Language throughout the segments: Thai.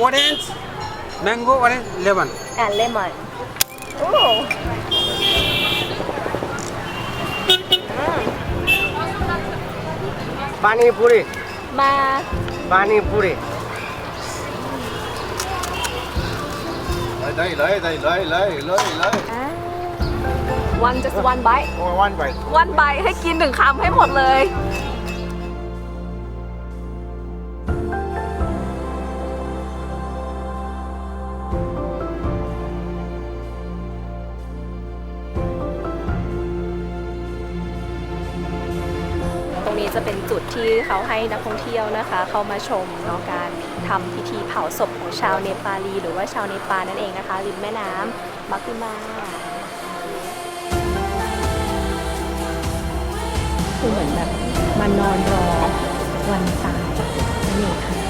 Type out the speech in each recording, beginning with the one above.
orange, mango, orange, lemon. And lemon. Oh. Pani puri. Ma. Pani puri. Đây, đây, đây, đây, đây, đây, đây. One just one bite. One bite. One bite ให้กินหนึ่งคำให้หมดเลย เขาให้นักท่องเที่ยวนะคะ เข้ามาชมเนาะการทำพิธีเผาศพของชาวเนปาลี หรือว่าชาวเนปาลนั่นเองนะคะริมแม่น้ำมักคุมาคือเหมือนแบบมานอนรอวันตายนั่นเองค่ะ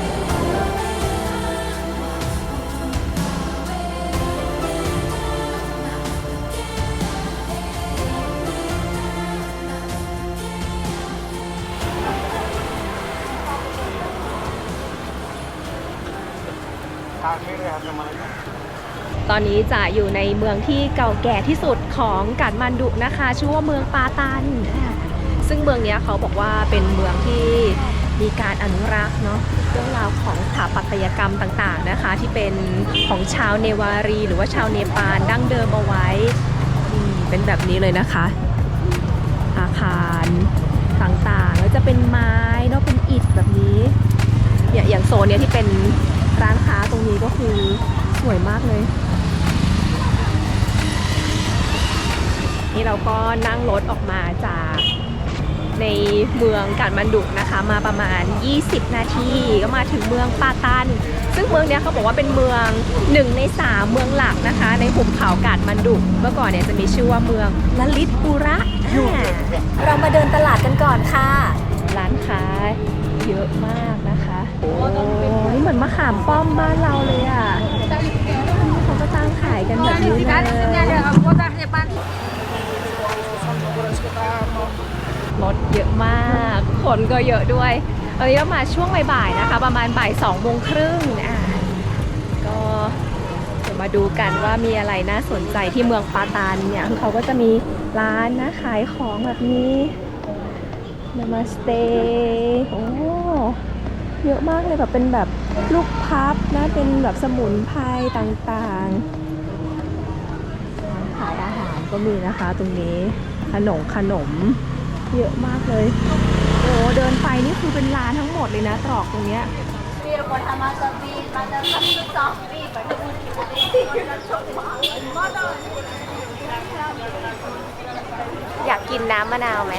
อนนี้จะอยู่ในเมืองที่เก่าแก่ที่สุดของกาดมันดุนะคะ ชื่อว่าเมืองปาตัน ซึ่งเมืองนี้เขาบอกว่าเป็นเมืองที่มีการอนุรักษ์เนาะเรื่องราวของสถาปัตยกรรมต่างๆนะคะ ที่เป็นของชาวเนวารี หรือว่าชาวเนปาลดั้งเดิมเอาไว้เป็นแบบนี้เลยนะคะ อาคารต่างๆแล้วจะเป็นไม้เนาะเป็นอิฐแบบนี้อย่างอย่างโซนเนี้ยที่เป็นร้านค้าตรงนี้ก็คือสวยมากเลย นี่เราก็นั่งรถออกมาจากในเมืองกาดมันดุนะคะ มาประมาณ 20 นาทีก็มาถึงเมืองปาตัน ซึ่งเมืองเนี้ยเขาบอกว่าเป็นเมืองหนึ่งในสามเมืองหลักนะคะ ในหุบเขากาดมันดุ เมื่อก่อนเนี่ยจะมีชื่อว่าเมืองละลิตปุระอ่าเรามาเดินตลาดกันก่อนค่ะ ร้านค้าเยอะมากนะคะ โอ้นี่เหมือนมะขามป้อมบ้านเราเลยอะนี่เขาก็ตั้งขายกันแบบนี้เลย รถเยอะมาก คนก็เยอะด้วยตอนนี้เรามาช่วงบ่ายๆนะคะ ประมาณบ่ายสองโมงครึ่งอะก็เดี๋ยวมาดูกันว่ามีอะไรน่าสนใจที่เมืองปาตานเนี่ยเขาก็จะมีร้านนะขายของแบบนี้นามาสเตโอ้เยอะมากเลยแบบเป็นแบบลูกพับนะเป็นแบบสมุนไพรต่างๆร้านขายอาหาร ก็มีนะคะตรงนี้ขนมขนมเยอะมากเลย โอ้เดินไปนี่คือเป็นร้านทั้งหมดเลยนะตรอกตรงเนี้ยอยากกินน้ำมะนาวไหม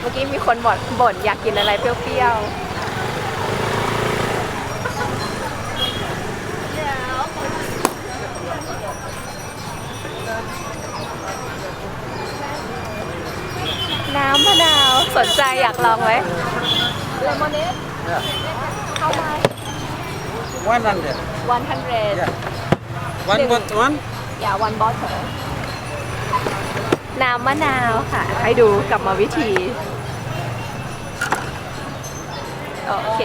เมื่อกี้มีคนบ่นบ่นอยากกินอะไรเปรี้ยวๆ น้ำมะนาว สนใจอยากลองไหมเลมอนเนส Yeah. เข้ามา 100. 100 Yeah. One but one. อย่าวันบอสเถอะน้ำมะนาวค่ะ ให้ดูกลับมาวิธี โอเค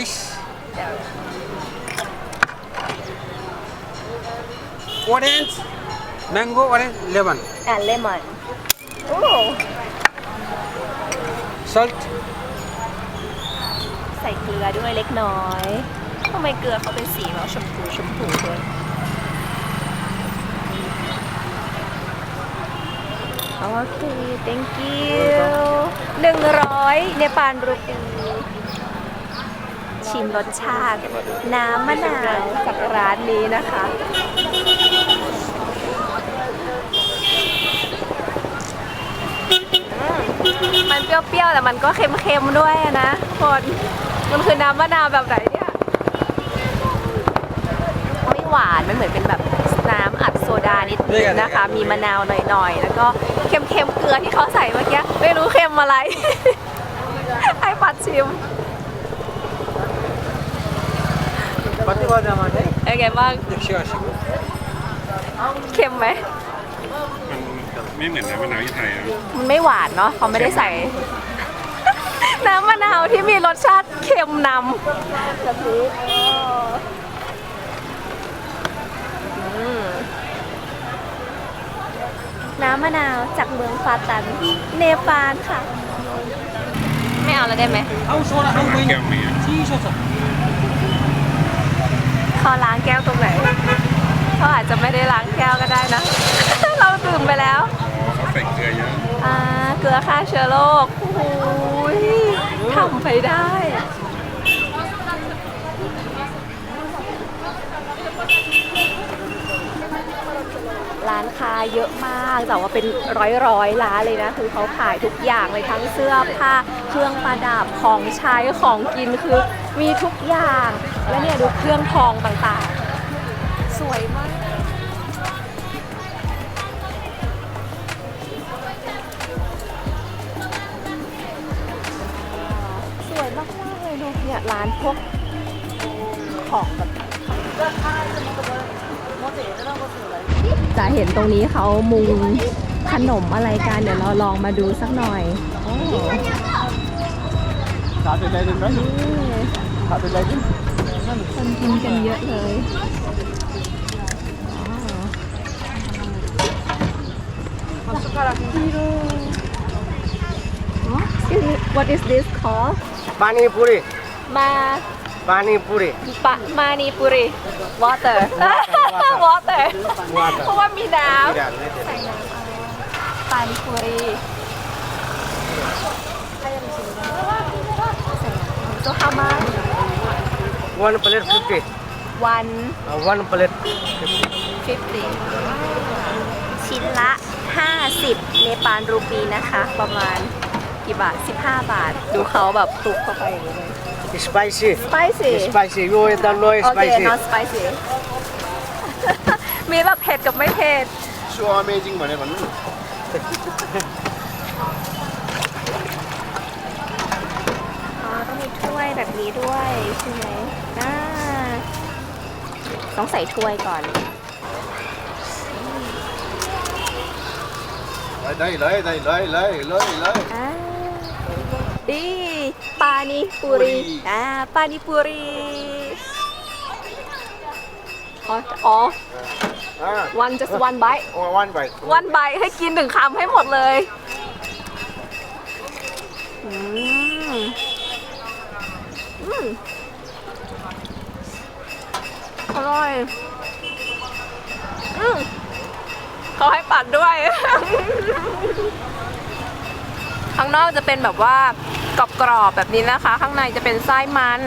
Ice. Orange, mango, orange, lemon. แอนเลมอนโอ้ Salt. ใส่เกลือด้วยเล็กน้อยทำไมเกลือเขาเป็นสีแบบชมพูชมพูด้วยโอเค thank you หนึ่งร้อยเนปาลรูปี ชิมรสชาติ น้ำมะนาวจากร้านนี้นะคะ มันเปรี้ยวๆแต่มันก็เค็มๆด้วยอะนะทุกคนมันคือน้ำมะนาวแบบไหนเนี่ยไม่หวานมันเหมือนเป็นแบบน้ำอัดโซดานิดนึงนะคะ มีมะนาวหน่อยๆ แล้วก็เค็มๆเกลือที่เขาใส่เมื่อกี้ไม่รู้เค็มอะไร ให้ปัดชิม เป็นไงบ้าง 180. เค็มไหมมันไม่เหมือนน้ำมะนาวที่ไทยนะมันไม่หวานเนาะเขาไม่ได้ใส่ น้ำมะนาวที่มีรสชาติเค็มนำแบบนี้อืมน้ำมะนาวจากเมืองฟาตัน เนปาลค่ะ ไม่เอาแล้วได้ไหม เอาโซดาเอาร้านไปแก้วมีอะที่โซดา เขาล้างแก้วตรงไหนเขาอาจจะไม่ได้ล้างแก้วก็ได้นะ เราดื่มไปแล้วอ๋อเขาใส่เกลือเยอะอ่าเกลือฆ่าเชื้อโรคโอ้โหยทำไปได้ร้านค้าเยอะมากแต่ว่าเป็นร้อยร้อยๆร้านเลยนะ คือเขาขายทุกอย่างเลยทั้งเสื้อผ้า เครื่องประดับของใช้ของกินคือมีทุกอย่าง แล้วเนี่ยดูเครื่องทองต่างๆ สวยมากสวยมากๆเลยดูเนี่ยร้านพวกของแบบจะเห็นตรงนี้เขามุงขนมอะไรกัน เดี๋ยวเราลองมาดูสักหน่อยโอ้ ขาดอะไรดิไหมนี่ขาดอะไรดิคนกินกันเยอะเลยอ๋อ Excuse me, what is this called ปานีปุรีมาปานีปุรีปะมานีปุรี water water เพราะว่ามีน้ำใส่น้ำอะไรปานีปุรี โซฮามา one plate fifty วัน uh, one plate 50ชิ้นละ 50 เนปาลรูปีนะคะ ประมาณกี่บาท 15 บาท ดูเขาแบบคลุกเข้าไปอย่างนี้เลย spicy spicy spicy you eat the no โอเค spicy not spicy มีแบบเผ็ดกับไม่เผ็ด so amazing มาเนี่ยมันอ๋อ ต้องมีถ้วยแบบ นี้ด้วยใช่ไหมอ่าต้องใส่ถ้วยก่อนได้เลยได้เลยเลยเลยเลย อ่าดีปานิปุรี อ่าปานิปุรีอ๋ออ๋อ อ่า one just one bite โอ้วันไป one bite ให้กินหนึ่งคำให้หมดเลย อืม อร่อย อืมเขาให้ปัดด้วย ข้างนอกจะเป็นแบบว่ากรอบๆแบบนี้นะคะ ข้างในจะเป็นไส้มัน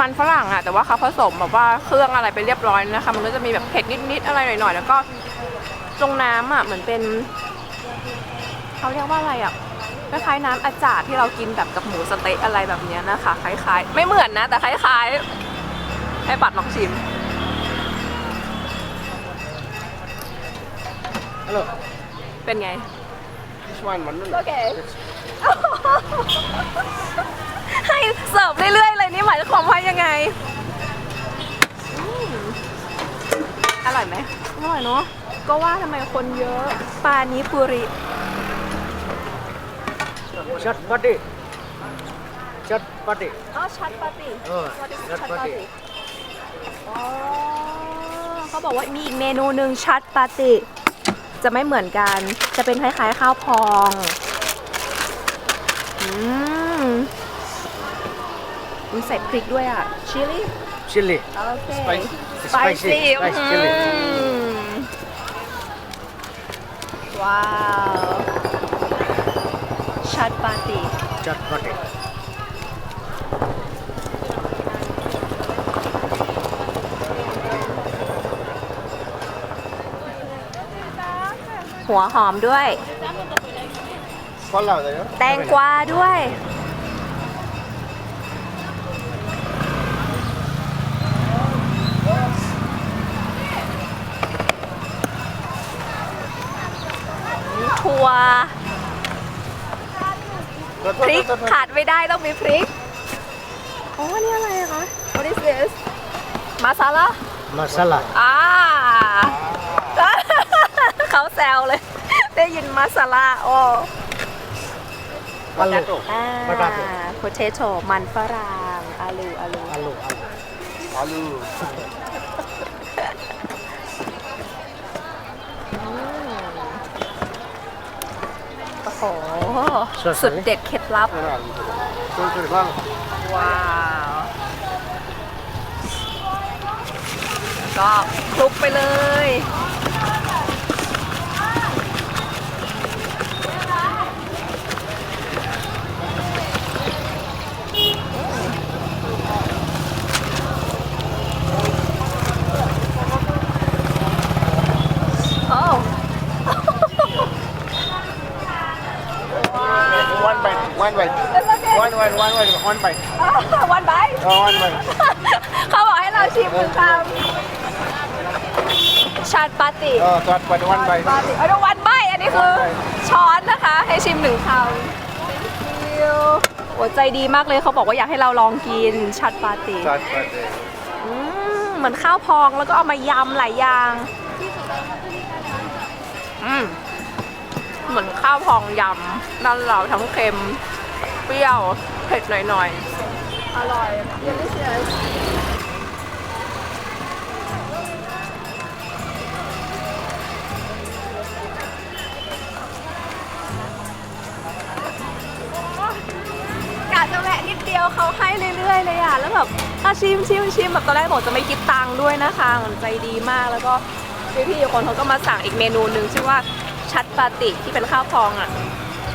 มันฝรั่งอะแต่ว่าเขาผสมแบบว่าเครื่องอะไรไปเรียบร้อยนะคะ มันก็จะมีแบบเผ็ดนิดๆอะไรหน่อยๆ แล้วก็ตรงน้ำอะเหมือนเป็น เขาเรียกว่าอะไรอะ คล้ายๆน้ำอาจาดที่เรากินแบบกับหมูสะเต๊ะอะไรแบบเนี้ยนะคะ คล้ายๆ ไม่เหมือนนะ แต่คล้ายๆ ให้ปัดลองชิมฮัลโหลเป็นไง this one มันโอเคให้เสิร์ฟเรื่อยๆเลยนี่หมายความว่ายังไงอืมอร่อยไหมอร่อยเนาะก็ว่าทำไมคนเยอะปลานี้ปุริ ชัดปาร์ตี้ชัดปาร์ตี้อ๋อชัดปาติเออ What is ชัดปาร์ตี้อ๋อเขาบอกว่ามีอีกเมนูหนึ่งชัดปาติ จะไม่เหมือนกัน จะเป็นคล้ายๆข้าวพองอืมมีใส่พริกด้วยอะชิลลี่ชิลลี่โอเค Spicy. สไปซี่ Spicy chili. ว้าว ชัดปาติชัดปาร์ตี้หัวหอมด้วยคนเราเลยแตงกวาด้วย ถั่วพริก ขาดไม่ได้ต้องมีพริก อ๋อ นี่อะไรอะคะ What is this มาซาลามาซาลาอ่าก็ยวเลย ได้ยินมาซาลาอ๋อ Alu. อ่า Potato. โพเทโตมันฝรั่งอาลูอาลู Alu, alu. Alu. โอ้ โห สวยๆสุดเด็ดเคล็ดลับ Sorry, sorry, lang. ว้าวแล้วก็คลุกไปเลย โอ้ One bite, one bite. One, one, one, one, one bite. วันไบ Oh, one bite. เขาบอกให้เราชิมหนึ่งคำชาดปาติ Oh, that one, one bite. ปาติเอาดูวันใบอันนี้คือ ช้อนนะคะ ให้ชิมหนึ่งคำโอ้ใจดีมากเลยเขาบอกว่าอยากให้เราลองกินชัดปาติ That bite. อืมเหมือนข้าวพองแล้วก็เอามายำหลายอย่าง อืม เหมือนข้าวพองยำด้านเราทั้งเค็ม เปรี้ยวเผ็ดหน่อยๆ อร่อย delicious กะจะแวะนิดเดียวเขาให้เรื่อยๆเลยอะ แล้วแบบอะชิมชิมชิมแบบตอนแรกบอกจะไม่คิดตังค์ด้วยนะคะ ใจดีมากแล้วก็พี่ๆคนเขาก็มาสั่งอีกเมนูหนึ่งชื่อว่า ชัดปาติที่เป็นข้าวพองอะ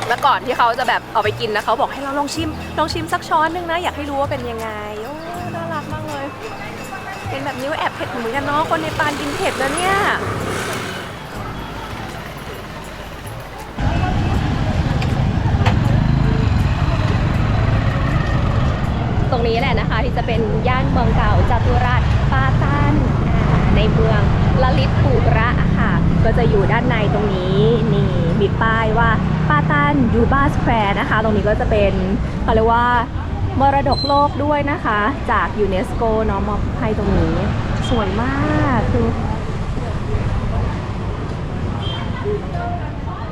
แล้วก่อนที่เขาจะแบบเอาไปกินนะเขาบอกให้เราลองชิมลองชิมสักช้อนนึงนะอยากให้รู้ว่าเป็นยังไงโอ้น่ารักมากเลยเป็นแบบนี้ก็แอบเผ็ดเหมือนกันเนาะคนในปานกินเผ็ดนะเนี่ยตรงนี้แหละนะคะที่จะเป็นย่านเมืองเก่าจัตุรัสปาตันในเมืองละลิตปุร ก็จะอยู่ด้านในตรงนี้นี่มีป้ายว่าปาตันยูบาสแควร์นะคะ ตรงนี้ก็จะเป็นเขาเรียกว่ามรดกโลกด้วยนะคะ จากยูเนสโกเนาะมอบให้ตรงนี้ สวยมากคือ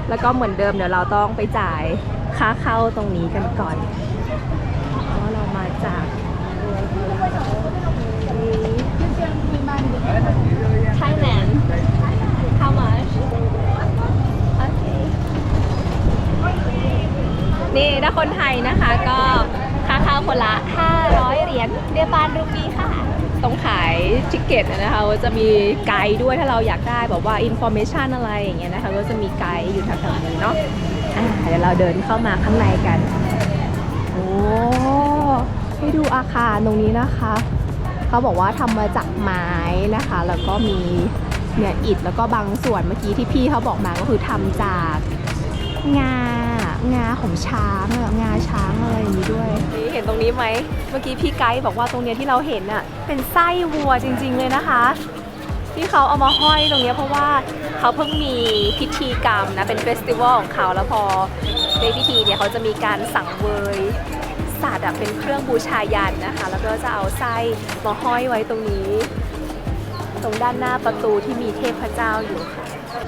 แล้วก็เหมือนเดิมเดี๋ยวเราต้องไปจ่ายค่าเข้าตรงนี้กันก่อน เพราะเรามาจาก Thailand How much Okay นี่ถ้าคนไทยนะคะก็ค่าข้าวคนละ 500 เหรียญเดปานรูปีค่ะ ตรงขายทิกเก็ตนะคะก็จะมีไกด์ด้วยถ้าเราอยากได้แบบว่าอินโฟเมชันอะไรอย่างเงี้ยนะคะก็จะมีไกด์อยู่แถวๆนี้เนาะเดี๋ยวเราเดินเข้ามาข้างในกัน โอ้ให้ดูอาคารตรงนี้นะคะ เขาบอกว่าทำมาจากไม้นะคะ แล้วก็มีเนี่ยอิฐแล้วก็บางส่วนเมื่อกี้ที่พี่เขาบอกมาก็คือทำจากงา งาของช้างอะงาช้างอะไรอย่างนี้ด้วยนี่เห็นตรงนี้ไหม เมื่อกี้พี่ไกด์บอกว่าตรงเนี้ยที่เราเห็นอะเป็นไส้วัวจริง ๆ เลยนะคะ ที่เขาเอามาห้อยตรงเนี้ยเพราะว่าเขาเพิ่งมีพิธีกรรมนะ เป็นเฟสติวัลของเขาแล้วพอในพิธีเนี่ยเขาจะมีการสั่งเวยสัตว์อะเป็นเครื่องบูชายันนะคะ แล้วก็จะเอาไส้มาห้อยไว้ตรงนี้ ตรงด้านหน้าประตูที่มีเทพเจ้าอยู่ค่ะ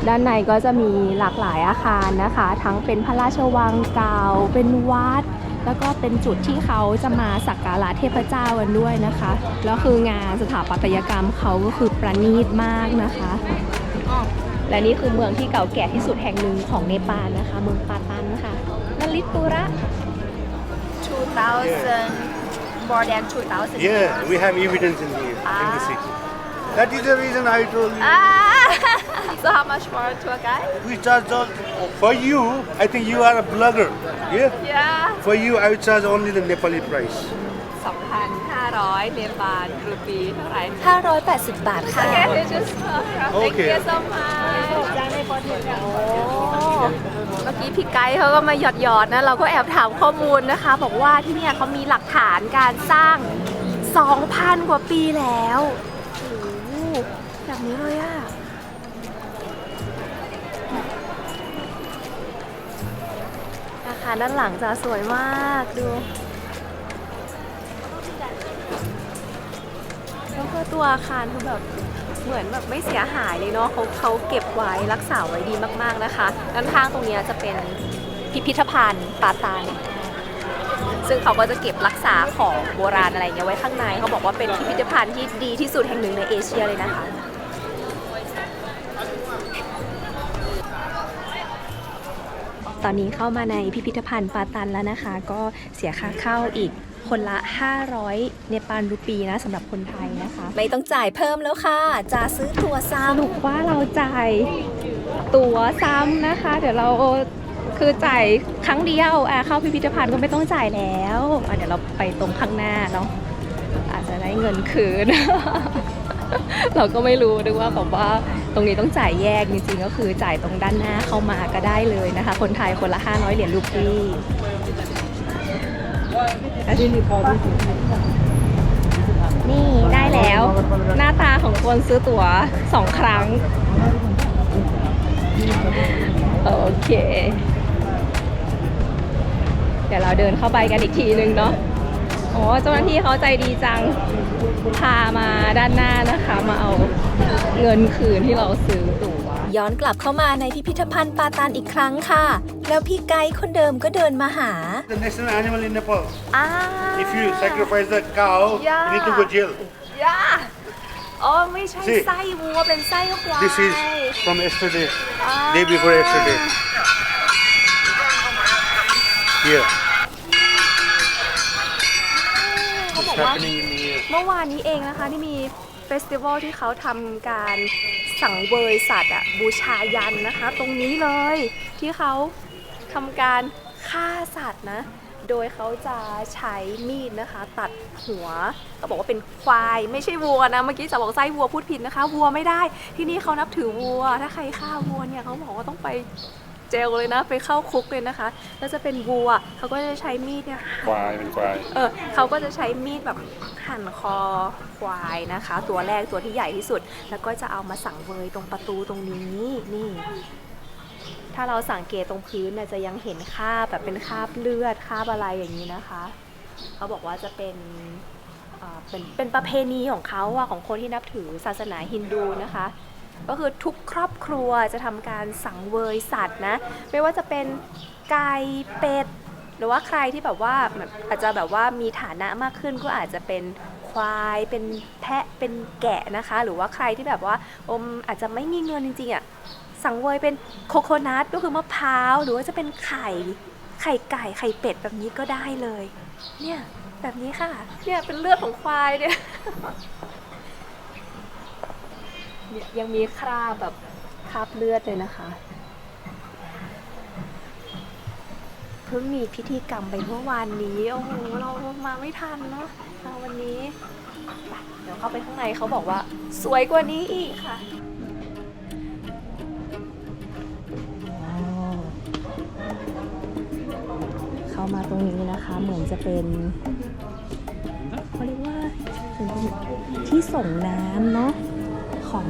ด้านในก็จะมีหลากหลายอาคารนะคะ ทั้งเป็นพระราชวังเก่าเป็นวัด แล้วก็เป็นจุดที่เขาจะมาสักการะเทพเจ้ากันด้วยนะคะ แล้วคืองานสถาปัตยกรรมเขาก็คือประณีตมากนะคะ และนี่คือเมืองที่เก่าแก่ที่สุดแห่งหนึ่งของเนปาลนะคะ เมืองปาตันค่ะนาริตุระ 2000 more than 2000 Yeah, we have evidence in here, in the city. That is the reason I told you. Ah, so how much for a tour guide? We charge all, for you, I think you are a blogger. Yeah? Yeah. For you, I will charge only the Nepali price. 2,500เนปาลรูปีเท่าไหร่ 580 บาทค่ะ Okay, you just thank Okay. you so much โอ้เมื่อกี้พี่ไกด์เขาก็มาหยอดหยอดๆนะ เราก็แอบถามข้อมูลนะคะ บอกว่าที่เนี่ยเขามีหลักฐานการสร้าง 2,000 กว่าปีแล้วโอ้โห แบบนี้เลยอะอาคารด้านหลังจะสวยมากดูแล้วก็ตตัวอาคารคือแบบเหมือนแบบไม่เสียหายเลยเนาะเขาเขาเก็บไว้รักษาไว้ดีมากๆนะคะด้านข้างตรงนี้จะเป็นพิพิธภัณฑ์ปาตาน ซึ่งเขาก็จะเก็บรักษาของโบราณอะไรเงี้ยไว้ข้างใน เขาบอกว่าเป็นพิพิธภัณฑ์ที่ดีที่สุดแห่งหนึ่งในเอเชียเลยนะคะ ตอนนี้เข้ามาในพิพิธภัณฑ์ปาตันแล้วนะคะ ก็เสียค่าเข้าอีกคนละ 500 เนปาลรูปีนะสำหรับคนไทยนะคะ ไม่ต้องจ่ายเพิ่มแล้วค่ะ จะซื้อตัวซ้ำสรุปว่าเราจ่ายตั๋วซ้ำนะคะ เดี๋ยวเรา คือจ่ายครั้งเดียวอะเข้าพิพิธภัณฑ์ก็ไม่ต้องจ่ายแล้วอะเดี๋ยวเราไปตรงข้างหน้าเนาะอาจจะได้เงินคืน เราก็ไม่รู้ด้วยว่าแบบว่าตรงนี้ต้องจ่ายแยกจริงๆก็คือจ่ายตรงด้านหน้าเข้ามาก็ได้เลยนะคะ คนไทยคนละ500เหรียญรูปีนี่ได้แล้ว หน้าตาของคนซื้อตั๋วสองครั้งโอ เคเดี๋ยวเราเดินเข้าไปกันอีกทีนึงเนาะโอ้เจ้าหน้าที่เขาใจดีจัง พามาด้านหน้านะคะ มาเอาเงินคืนที่เราซื้อตั๋วย้อนกลับเข้ามาในพิพิธภัณฑ์ปาตานอีกครั้งค่ะ แล้วพี่ไกด์คนเดิมก็เดินมาหา The national animal in Nepal. อ่า If you sacrifice the cow, Yeah. you need to go jail. ย่าอ๋อไม่ใช่ See. ไส้วัวเป็นไส้ควาย This is from yesterday, อ่า day before yesterday. Here. เขาบอก It's ว่า happening in here. เมื่อวานนี้เองนะคะที่มีเฟสติวัลที่เขาทำการสังเวยสัตว์อะบูชายันนะคะ ตรงนี้เลยที่เขาทำการฆ่าสัตว์นะ โดยเขาจะใช้มีดนะคะ ตัดหัวเขาบอกว่าเป็นควายไม่ใช่วัวนะเมื่อกี้จะบอกไส้วัวพูดผิดนะคะ วัวไม่ได้ที่นี่เขานับถือวัว ถ้าใครฆ่าวัวเนี่ยเขาบอกว่าต้องไป เจลเลยนะ ไปเข้าคุกเลยนะคะ แล้วจะเป็นวัวเขาก็จะใช้มีดเนี่ยควายเป็นควาย เออเขาก็จะใช้มีดแบบหั่นคอควายนะคะ ตัวแรกตัวที่ใหญ่ที่สุด แล้วก็จะเอามาสั่งเวยตรงประตูตรงนี้นี่ ถ้าเราสังเกตตรงพื้นเนี่ยจะยังเห็นคราบแบบเป็นคราบเลือดคราบอะไรอย่างนี้นะคะเขาบอกว่าจะเป็นเอ่อเป็นเป็นประเพณีของเขาอะของคนที่นับถือศาสนาฮินดูนะคะ ก็คือทุกครอบครัวจะทำการสังเวยสัตว์นะไม่ว่าจะเป็นไก่เป็ดหรือว่าใครที่แบบว่าอาจจะแบบว่ามีฐานะมากขึ้นก็อาจจะเป็นควายเป็นแพะเป็นแกะนะคะ หรือว่าใครที่แบบว่าอมอาจจะไม่มีเงินจริงๆอะสังเวยเป็นโคโคนัทก็คือมะพร้าวหรือว่าจะเป็นไข่ไข่ไก่ไข่เป็ดแบบนี้ก็ได้เลย เนี่ยแบบนี้ค่ะ เนี่ยเป็นเลือดของควายเนี่ย ยังมีคราบแบบคราบเลือดเลยนะคะ เพิ่งมีพิธีกรรมไปเมื่อวานนี้ โอ้โห เรามาไม่ทันเนาะมาวันนี้ เดี๋ยวเข้าไปข้างในเขาบอกว่า สวยกว่านี้อีกค่ะเข้ามาตรงนี้นะคะ เหมือนจะเป็นเขาเรียกว่าที่ส่งน้ำเนาะ ของ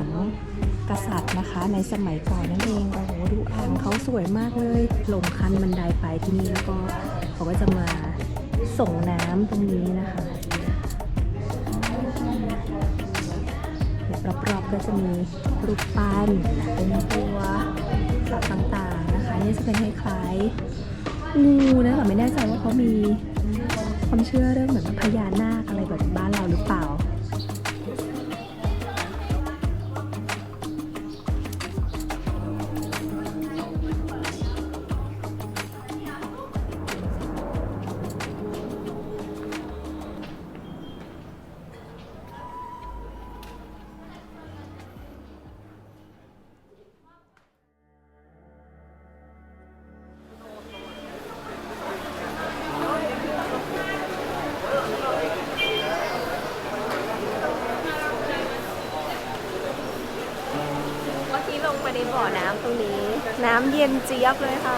กษัตริย์นะคะ ในสมัยก่อนนั่นเองโอ้โหดูอ่างเขาสวยมากเลยลงคันบันไดไปที่นี่แล้วก็เขาก็จะมาส่งน้ำตรงนี้นะคะรอบๆก็จะมีรูปปั้นเป็นตัวสัตว์ต่างๆนะคะนี่จะเป็นคล้ายๆงูนะแต่ไม่แน่ใจว่าเขามีความเชื่อเรื่องเหมือนพญานาคอะไรแบบบ้านเราหรือเปล่า บ่อน้ำตรงนี้ น้ำเย็นเจี๊ยบเลยค่ะ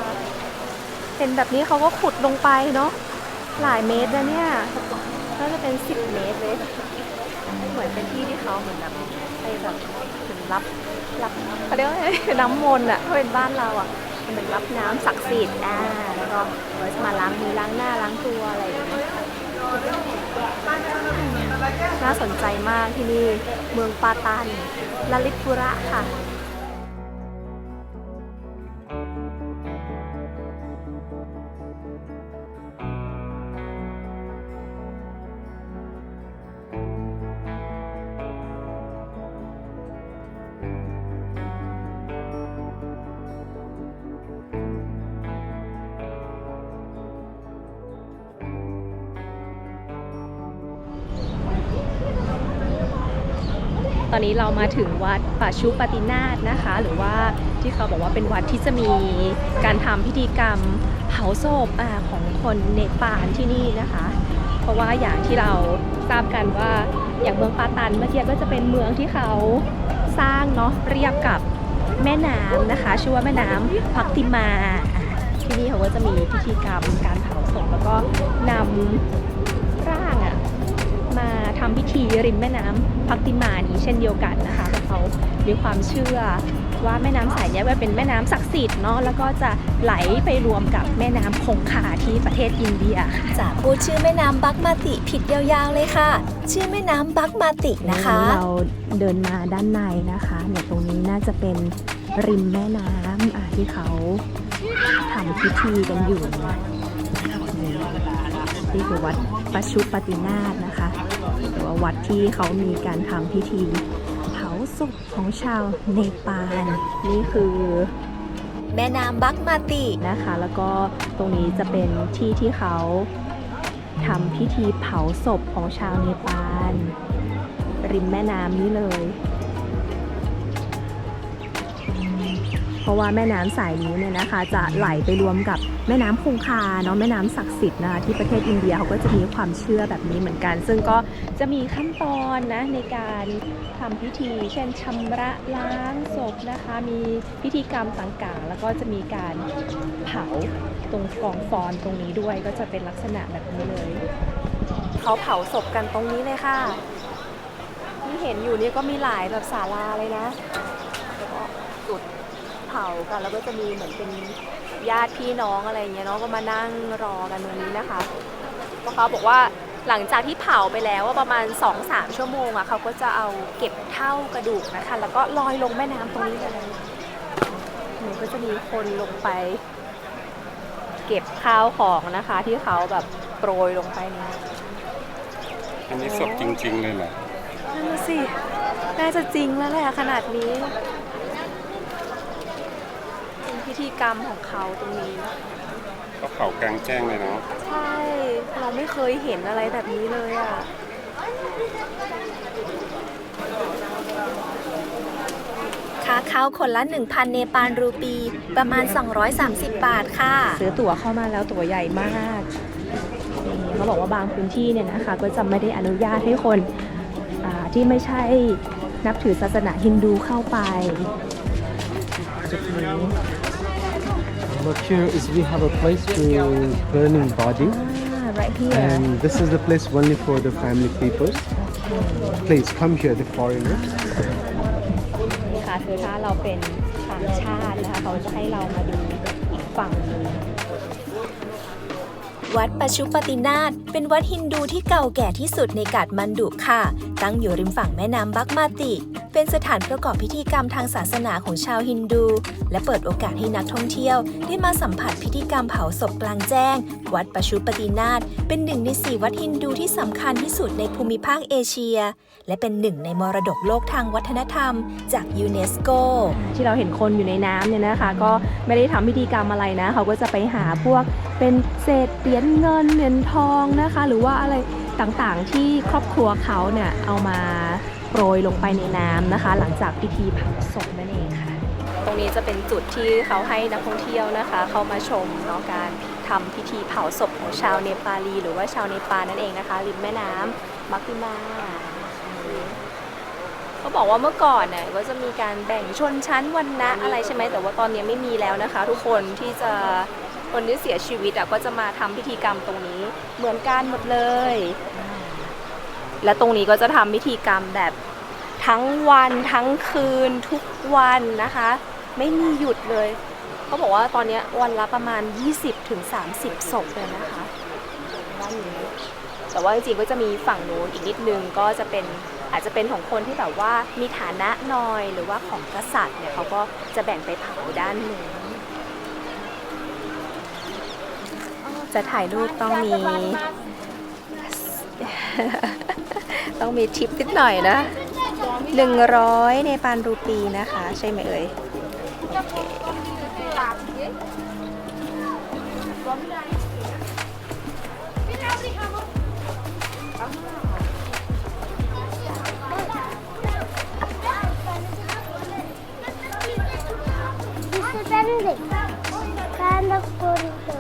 เห็นแบบนี้เขาก็ขุดลงไปเนาะหลายเมตรนะเนี่ยน่าจะเป็นสิบเมตรเลยเหมือนเป็นที่ที่เขาเหมือนแบบไปแบบเหมือนรับรับเขาเรียกว่าไงน้ำมนต์อะถ้าเป็นบ้านเราอะเหมือนรับน้ำศักดิ์สิทธิ์อ่าแล้วก็ไว้มาล้างมือล้างหน้าล้างตัวอะไรอย่างเงี้ยน่าสนใจมากที่นี่เมืองปาตันลลิตปุระค่ะ อนนี้เรามาถึงวัดป่าชุปฏินาถนะคะ หรือว่าที่เขาบอกว่าเป็นวัดที่จะมีการทำพิธีกรรมเผาศพอของคนเนปาลที่นี่นะคะ เพราะว่าอย่างที่เราทราบกันว่าอย่างเมืองปาตันเมื่อกี้ก็จะเป็นเมืองที่เขาสร้างเนาะเรียบกับแม่น้ำนะคะ ชื่อว่าแม่น้ำพักติมาที่นี่เขาก็จะมีพิธีกรรมการเผาศพแล้วก็นำร่า มาทำพิธีริมแม่น้ำพักติมานี้เช่นเดียวกันนะคะเพราะเขามีความเชื่อว่าแม่น้ำสายเนี้ว่าเป็นแม่น้ำศักดิ์สิทธิ์เนาะแล้วก็จะไหลไปรวมกับแม่น้ำคงคาที่ประเทศอินเดียค่ะจะพูดชื่อแม่น้ำบักมาติผิดยาวๆเลยค่ะ ชื่อแม่น้ำบักมาตินะคะวันนี้เราเดินมาด้านในนะคะเนี่ยตรงนี้น่าจะเป็นริมแม่น้ำอะที่เขาทำพิธีกันอยู่นะนี่นี่คือวัดประชุปฏินาถนะคะ หรือว่าวัดที่เขามีการทำพิธีเผาศพของชาวเนปาลนี่คือแม่น้ำบักมาตินะคะ แล้วก็ตรงนี้จะเป็นที่ที่เขาทำพิธีเผาศพของชาวเนปาลริมแม่น้ำนี้เลย เพราะว่าแม่น้ำสายนี้เนี่ยนะคะ จะไหลไปรวมกับแม่น้ำคงคาเนาะแม่น้ำศักดิ์สิทธิ์นะคะที่ประเทศอินเดียเขาก็จะมีความเชื่อแบบนี้เหมือนกัน ซึ่งก็จะมีขั้นตอนนะในการทำพิธี เช่นชำระล้างศพนะคะ มีพิธีกรรมต่างๆ แล้วก็จะมีการเผาตรงกองฟอนตรงนี้ด้วยก็จะเป็นลักษณะแบบนี้เลยเขาเผาศพกันตรงนี้เลยค่ะที่เห็นอยู่นี่ก็มีหลายแบบศาลาเลยนะแล้วก็จุด เผากัน แล้วก็จะมีเหมือนเป็นญาติพี่น้องอะไรอย่างเงี้ยเนาะก็มานั่งรอกันตรงนี้นะคะเพราะเขาบอกว่าหลังจากที่เผาไปแล้วว่าประมาณ 2-3 ชั่วโมงอะเขาก็จะเอาเก็บเท่ากระดูกนะคะ แล้วก็ลอยลงแม่น้ำตรงนี้เลยมันก็จะมีคนลงไป เก็บข้าวของนะคะ ที่เขาแบบโปรยลงไปเนี่ยอันนี้ศพจริง ๆ เลยเหรอนั่นน่ะสิ น่าจะจริงแล้วแหละขนาดนี้เป็น พิธีกรรมของเขาตรงนี้ก็เผากลางแจ้งเลยเนาะใช่เราไม่เคยเห็นอะไรแบบนี้เลยอะค่าเข้าคนละ 1,000 เนปาลรูปี ประมาณ 230 บาทค่ะ ซื้อตั๋วเข้ามาแล้วตั๋วใหญ่มากนี่เขาบอกว่าบางพื้นที่เนี่ยนะคะ ก็จะไม่ได้อนุญาตให้คนอ่าที่ไม่ใช่นับถือศาสนาฮินดูเข้าไปจุดนี้ Look here is we have a place to burning body อ่า right here and this is the place only for the family people. Please come here, the foreigners. นี่ค่ะคือถ้าเราเป็นต่างชาตินะคะ เขาจะให้เรามาดูอีกฝั่งหนึ่ง วัดปัชุปตินาถเป็นวัดฮินดูที่เก่าแก่ที่สุดในกาดมันดุค่ะ ตั้งอยู่ริมฝั่งแม่น้ำบักมาติ เป็นสถานประกอบพิธีกรรมทางศาสนาของชาวฮินดู และเปิดโอกาสให้นักท่องเที่ยว ได้มาสัมผัสพิธีกรรมเผาศพกลางแจ้ง วัดปัชุปตินาถเป็นหนึ่งในสี่วัดฮินดูที่สำคัญที่สุดในภูมิภาคเอเชีย และเป็นหนึ่งในมรดกโลกทางวัฒนธรรม จากยูเนสโก ที่เราเห็นคนอยู่ในน้ำเนี่ยนะคะ ก็ไม่ได้ทำพิธีกรรมอะไรนะ เขาก็จะไปหาพวกเป็นเศษเหรียญเงินเหรียญทองนะคะ หรือว่าอะไรต่างๆที่ครอบครัวเขาเนี่ยเอามาโปรยลงไปในน้ำนะคะ หลังจากพิธีเผาศพนั่นเองค่ะ ตรงนี้จะเป็นจุดที่เขาให้นักท่องเที่ยวนะคะ เข้ามาชมเนาะการทำพิธีเผาศพของชาวเนปาลี หรือว่าชาวเนปาลนั่นเองนะคะริมแม่น้ำมักติมาเขาบอกว่าเมื่อก่อนเนี่ยก็จะมีการแบ่งชนชั้นวรรณะอะไรใช่ไหมแต่ว่าตอนนี้ไม่มีแล้วนะคะ ทุกคนที่จะ คนที่เสียชีวิตอะก็จะมาทำพิธีกรรมตรงนี้ เหมือนกันหมดเลย และตรงนี้ก็จะทำพิธีกรรมแบบทั้งวันทั้งคืนทุกวันนะคะ ไม่มีหยุดเลยเขาบอกว่าตอนนี้วันละประมาณ 20-30ศพเลยนะคะด้านนี้แต่ว่าจริงๆก็จะมีฝั่งนู้นอีกนิดนึงก็จะเป็นอาจจะเป็นของคนที่แบบว่ามีฐานะหน่อยหรือว่าของกษัตริย์เนี่ยเขาก็จะแบ่งไปเผาด้านหนึ่ง จะถ่ายรูปต้องมี ต้องมีทิปนิดหน่อยนะ100ในปานรูปีนะคะ ใช่ไหมเอ่ยท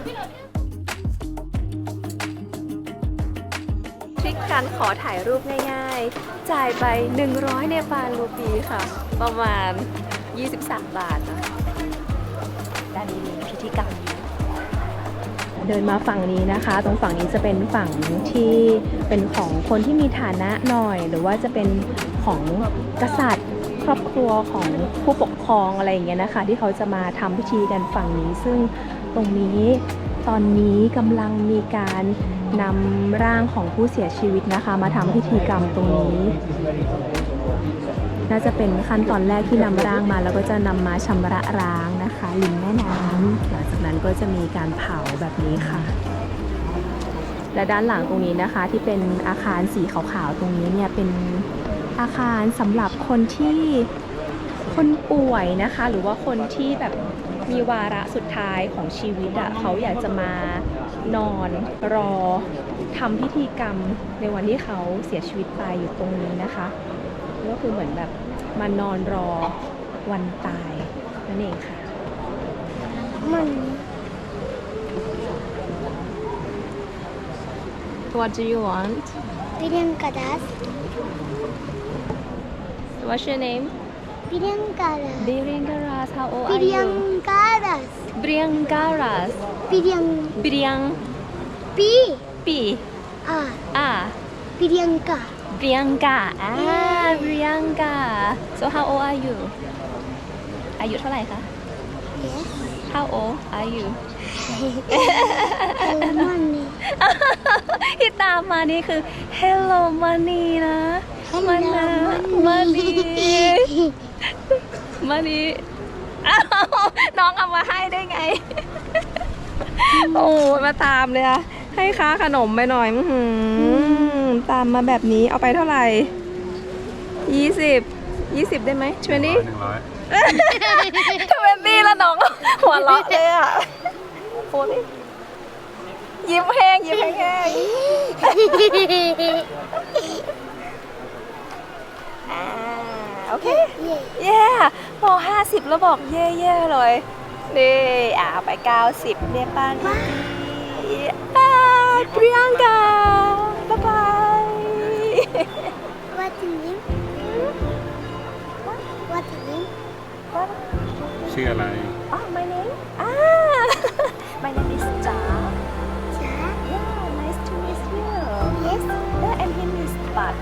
ริคการขอถ่ายรูปง่ายๆ จ่ายไป 100 เนปาลรูปีค่ะ ประมาณ 23 บาทนะด้านนี้มีพิธีกรรมเดินมาฝั่งนี้นะคะ ตรงฝั่งนี้จะเป็นฝั่งที่เป็นของคนที่มีฐานะหน่อย หรือว่าจะเป็นของกษัตริย์ครอบครัวของผู้ปกครองอะไรอย่างเงี้ยนะคะ ที่เขาจะมาทำพิธีกันฝั่งนี้ ซึ่งตรงนี้ตอนนี้กำลังมีการ นำร่างของผู้เสียชีวิตนะคะ มาทำพิธีกรรมตรงนี้ น่าจะเป็นขั้นตอนแรกที่นำร่างมา แล้วก็จะนำมาชำระร้างนะคะริมแม่น้ำหลังจากนั้นก็จะมีการเผาแบบนี้ค่ะ และด้านหลังตรงนี้นะคะ ที่เป็นอาคารสีขาวๆตรงนี้เนี่ยเป็นอาคารสำหรับคนที่คนป่วยนะคะ หรือว่าคนที่แบบมีวาระสุดท้ายของชีวิตอะ่ะเขาอยากจะมา นอนรอทำพิธีกรรมในวันที่เขาเสียชีวิตไปอยู่ตรงนี้นะคะก็คือเหมือนแบบมานอนรอวันตายนั่นเองค่ะ What do you want? Priyanka Das. What's your name? Priyanka Das. Biringaras. How old are you? Priyanka Das. Biringaras. Priyang Biriang P P R Ah Priyanka. Priyanka Ah Priyanka So how old are you อายุเท่าไหร่คะ Yes. How old are you Hello money. ที่ตามมานี่คือ Hello Money นะ Hello มันนะ Money money. Money อ้าวน้องเอามาให้ได้ไง โอ้ยมาตามเลยอะให้ค้าขนมไปหน่อยอื้อหือตามมาแบบนี้เอาไปเท่าไหร่ยี่สิบยี่สิบได้ไหมชวนนี่หนึ่งร้อยทเวนตี้แล้วน้อง หัวเราะเลยอะโฟนี่ยิ้มแห้งยิ้มแห้งอ่าโอเค เย่พอห้าสิบแล้วบอกเย่เย่ๆเลย นี่อ่าไปเก้าสิบเนี่ยป้านี่อ่าเปรียงกาบ๊ายบาย What name? What name? ชื่ออะไรอ๋อ my name อ่า my name is จ๋า Ja. yeah nice to meet you Yes. yeah and him is Bat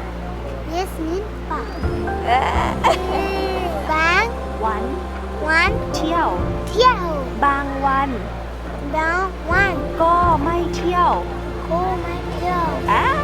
Yes name Pa. Bang วัน one เที่ยว Thiao. บางวัน Bang one ก็ไม่เที่ยว Go my Thiao. อ่าเก่งมา